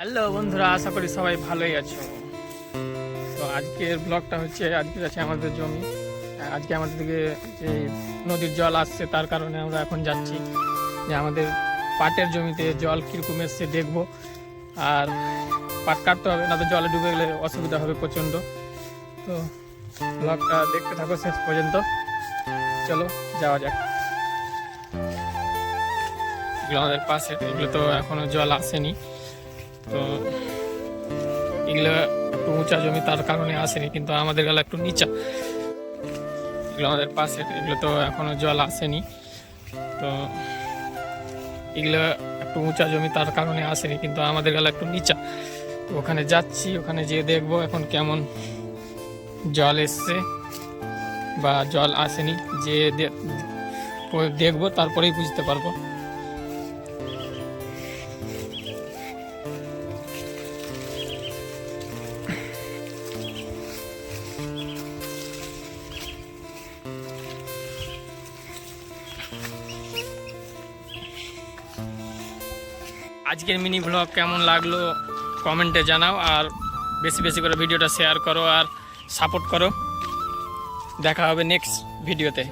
Hello বন্ধুরা, আশা করি সবাই ভালোই আছো। তো আজকের ব্লগটা হচ্ছে, আজকে আছে আমাদের জমি। আজকে আমাদের দিকে যে নদীর জল আসছে, তার কারণে আমরা এখন যাচ্ছি। যে আমাদের পাটের জমিতে জল কীরকম এসছে দেখব। আর পাট কাটতে হবে না তো জলে ডুবে গেলে অসুবিধা হবে প্রচণ্ড। তো ব্লগটা দেখতে থাকো শেষ পর্যন্ত। চলো, যাওয়া যাক। আমাদের পাশে, এগুলো তো এখনও জল আসেনি। তো এগুলো একটু উঁচা জমি তার কারণে আসেনি, কিন্তু আমাদের গেলা একটু নিচা। এগুলো আমাদের পাশে, এগুলো তো এখনও জল আসেনি। তো এগুলো একটু উঁচা জমি তার কারণে আসেনি, কিন্তু আমাদের গেলা একটু নিচা। তো ওখানে যাচ্ছি, ওখানে যেয়ে দেখব এখন কেমন জল এসছে বা জল আসেনি যে দেখব, তারপরেই বুঝতে পারব। আজকের মিনি ব্লগ কেমন লাগল কমেন্টে জানাও আর বেশি বেশি করে ভিডিওটা শেয়ার করো আর সাপোর্ট করো। দেখা হবে নেক্সট ভিডিওতে